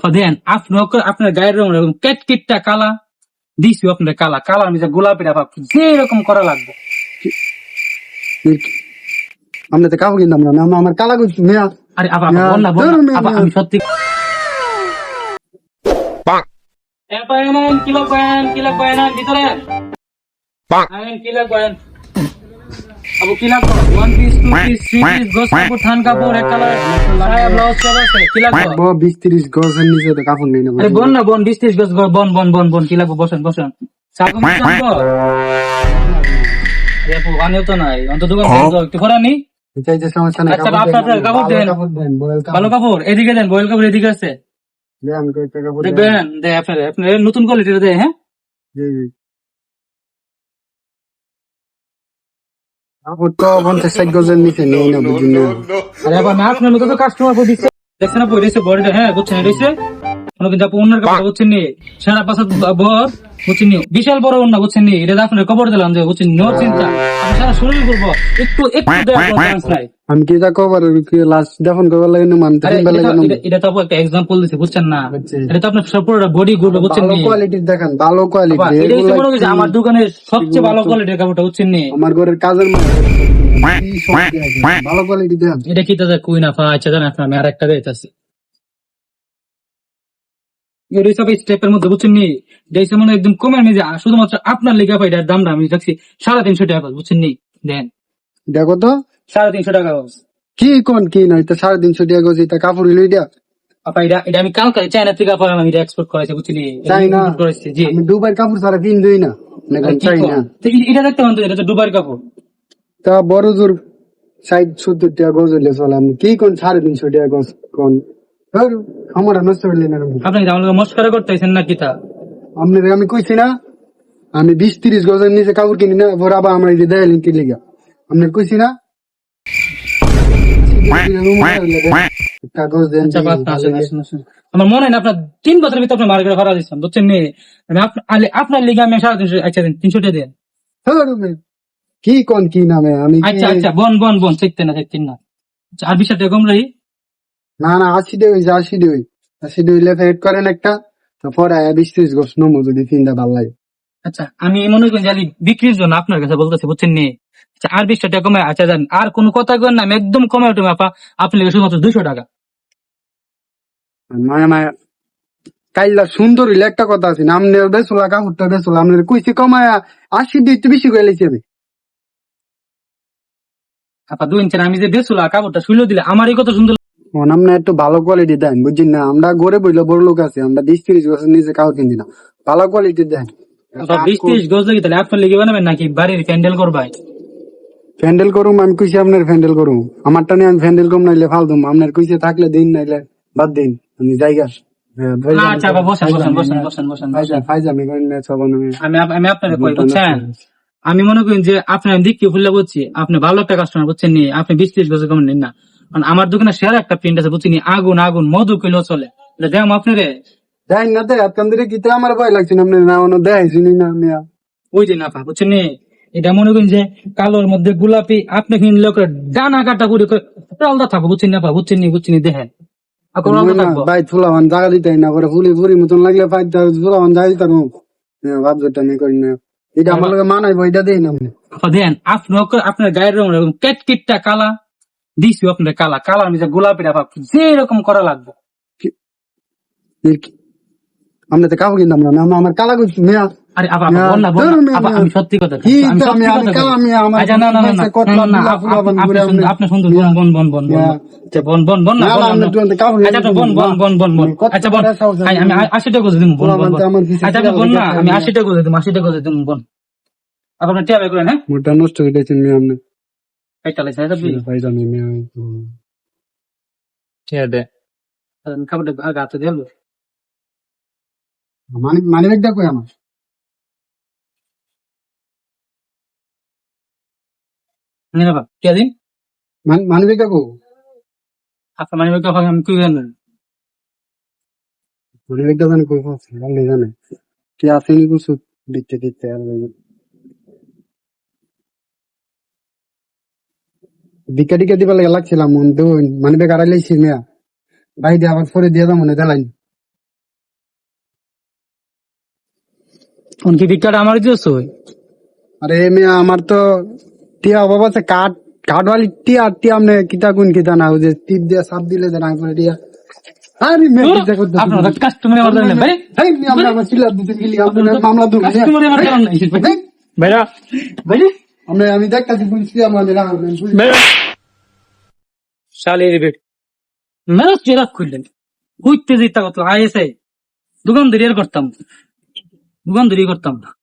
আপা দেন আপনি আপনার গায়ের রং এরকম কেট কিটটা কালা। দিছি আপনার কালা। কালা আমি যে গোলাপি যে এরকম করা লাগবে। আমরা তো কাপড় কিনতাম না আমার কালা করছি মেয়া। আরে না, বল না বল না, আমি সত্যি আপা এনেন কিলো কয়েন কিলো কয়েন ভিতরে। আনেন কিলো নিচে তো কাপড় নেই না আরে বন না বন বিশ ত্রিশ গজ গজ, বন বন বন বন কি লাগবে বসেন। বসেন সাগো মিষ্টি আপু আনেও তো নাই। অন্ত দোকান থেকে তো একটু করা নি। যে সমস্যা নাই আচ্ছা, কাপড় আপনার কাপড় ভালো দেন। কাপড় ভালো কাপড়। কাপড়। এদিকে দেন বয়েল কাপড় এদিকে আছে। দেখবেন দে আপনার আপনার নতুন কোয়ালিটির দে হ্যাঁ? জি, জি। তো পঞ্চাশ ষাট গজের নিচে নেই না বুঝি না। আরে আবার না দিচ্ছে। বডিটা হ্যাঁ বুঝছেন কোনো কিন্তু আপু অন্যের কাপড় বুঝছেন নি? সারা পাঁচ বর বুঝছেন বিশাল বড় অন্য বুঝছেন নি? এটা আপনার খবর দিলাম যে বুঝছেন নো? চিন্তা। আমি সারা শরীর করব একটু একটু চান্স নাই। আমি কি যা কবার লাস্ট দেখুন কবার লাগে না মানতে আরে কিনবার লাগে এটা- তো আপু একটা এক্সাম্পল দিচ্ছে বুঝছেন না? এটা তো আপনার পুরোটা বডি গুলো বুঝছেন নি? কোয়ালিটির দেখেন ভালো কোয়ালিটি এটা হচ্ছে মনে আমার দোকানের সবচেয়ে ভালো কোয়ালিটির কাপড়টা বুঝছেন নি? আমার ঘরের কাজের। ভালো কোয়ালিটি দেন এটা কি তাদের কুইন আফা আচ্ছা জানেন আপনার আমি আর একটা দিতেছি। এই সব স্টেপের মধ্যে বুঝছেন নি? দেখছে মনে একদম কমে আমি যে শুধুমাত্র আপনার লেগে পাই এটার দামটা আমি দেখছি সাড়ে তিনশো টাকা বুঝছেন নি? দেন। দেখো তো। সাড়ে তিনশো টাকা কি কোন কি নয় তো সাড়ে তিনশো টাকা গজি তা কাপড় হইল এটা? আপা এটা এটা আমি কালকে চায়না থেকে আপা আমি এটা এক্সপোর্ট করেছি করেছি জি। আমি দুবার কাপড়? না তো এটা দেখতে পান তো এটা তো দুবার কাপড়। তা বড় জোর ষাট সত্তর টাকা গজ হইলে চলে আমি কি কোন সাড়ে তিনশো টাকা গজ কোন? আমার নষ্ট হইলে না আপনি আমাকে মস্করা করতেছেন না কিতা আপনার আমি কইছি না আমি বিশ তিরিশ গজের নিচে কাপড় কিনি না পর আবার আমার এই যে দেয়ালিন কি লিগা। আপনার কইছি না? কাগজ দেন আচ্ছা। আমার মনে হয় আপনার তিন বছরের ভিতরে আপনার মার্কেটে ভাড়া দিচ্ছেন বুঝছেন নি? আমি আপনার লিগে আমি সাড়ে তিনশো আচ্ছা দিন তিনশো টাকা দিন কি কোন কি নামে? আমি আচ্ছা আচ্ছা বন বন বন শিখতেন না শিখতেন না। আচ্ছা, আর টাকা কম না না আশি ডে হইছে আশি ডে হই আশি ডে হইলে ফেট করেন একটা তারপর আয়া বিশ ত্রিশ গোস নমো যদি তিনটা ভালো লাগে। আচ্ছা আমি মনে করি আমি বিক্রির জন্য আপনার কাছে বলতেছি বুঝছেন নি? আচ্ছা আর বিশ টাকা কমে আচ্ছা জান আর কোনো কথা করেন না আমি একদম কমে উঠবে আপা। আপনি শুধুমাত্র দুশো টাকা। মায়া মায়া কাইলা সুন্দর হইলে একটা কথা আছে নাম নেও বেসুলা কাপড়টা বেসুলা আপনার কইছি কমায়া আশি দিয়ে একটু বেশি করে আমি। আপা দুই ইঞ্চের আমি যে বেসুলা কাপড়টা শুইলো দিলে আমারই কত সুন্দর একটু ভালো কোয়ালিটি দেন বুঝছেন না? আমরা গড়ে বইলে বড় লোক আছে আমরা বিশ তিরিশ বছর নিজে কাউ কিনি না। ভালো কোয়ালিটি দেন। বিশ তিরিশ গজ লাগি তাহলে আপনার লেগে বানাবেন নাকি বাড়ির ক্যান্ডেল করবাই ফ্যান্ডেল করুম আমি কইছি আপনার ফ্যান্ডেল করুম। আমারটা নিয়ে আমি ফ্যান্ডেল কম নাইলে ফালতুম আপনার কইছে থাকলে দিন নাইলে বাদ দিন। আমি জায়গা আচ্ছা আমি মনে করি যে আপনার দিক কি ফুললে বলছি আপনি ভালো একটা কাস্টমার বুঝছেন নি আপনি বিশ ত্রিশ গজ কম নিন না কারণ আমার দোকানে শেয়ার একটা প্রিন্ট আছে বুঝছেন নি, আগুন আগুন মধু কইলেও চলে। এটা দেম আপনি রে দেখ না দেখ ধরে কিতে আমার ভয় লাগছে না আপনি না অন্য দেখাই না আমি ওই যে না পা বুঝছেন এটা মনে করেন যে কালোর মধ্যে গোলাপি আপনি কিনলে করে ডানা কাটা করে আলাদা থাকো বুঝছেন না পা বুঝছেন নি বুঝছেন দেখেন ভাই ফুলাবান জায়গা দিতে না করে ফুলি ফুরি মতন লাগলে ফাইট ফুলাবান যাই তার ভাব যেটা আমি করি না। এটা আমার লগে মানাই বইটা দেই না দেন আপনি আপনার গায়ের রং কেট কিটটা কালা। দিছি আপনার কালা কালার আমি যে গোলাপিটা যে এরকম করা লাগবে। আমরা তো কাপড় কিনতাম না আমি আমার কালা করছি মেয়া। আরে না, বল না। বল। আমি সত্যি কথা আমি সত্যি কথা আচ্ছা, না না না না, কাছে না, আপনি সুন্দর- আপনি- আপনি বন বন বন বন বন। আচ্ছা বন বন বন না আপনি আচ্ছা বন বন বন বন বন আচ্ছা বন আমি আমি না। আশি টাকা করে দিম বন বন আচ্ছা বন না আমি হবে আশি টাকা করে দিম আশি টাকা করে দিম বন আপনার টিয়া বের করেন হ্যাঁ? মোটা নষ্ট হয়ে গেছে মেয়ে আপনি। একটা লেছে এটা দিই ফাইজামি মেয়ে টিয়া দে খাবারটা আগে হাতে দিয়ে মানে মানে ব্যাগটা কই আমার নিয়ে নেবা টিয়া দিন মানে মানে ব্যাগটা কো আপনার মানে বের করে আমি কি জানেন মানে ব্যাগটা জানে কই আছে ভালো জানে কি আছে কিছু দিতে দিতে আর ভিক্ষা টিকা লাগে লাগছিলাম মন তো মানে বেকার আইলাইছি ভাই দিয়ে আবার দিয়ে মনে দেলাইন। আরে আমার তো টিয়া কাঠ কাঠওয়ালি টিয়া টিয়া আমনে কিতা গুন কিতা না যে টিপ দিয়ে সাপ দিলে যে রাগ করে টিয়া। আরে মিয়া কিতা করতে আপনারা কাস্টমার ভাই। ভাই আমরা গেলি মামলা দুন কাস্টমার ভাই। আমি দেখতাছি বলছি মানে আমার শালের বেড মেরাজ চেরা খুললেন। কইতে যেতে কত, আইএসআই। দোকান দেরিয়ার করতাম। দোকান ধরিয়ে করতাম না।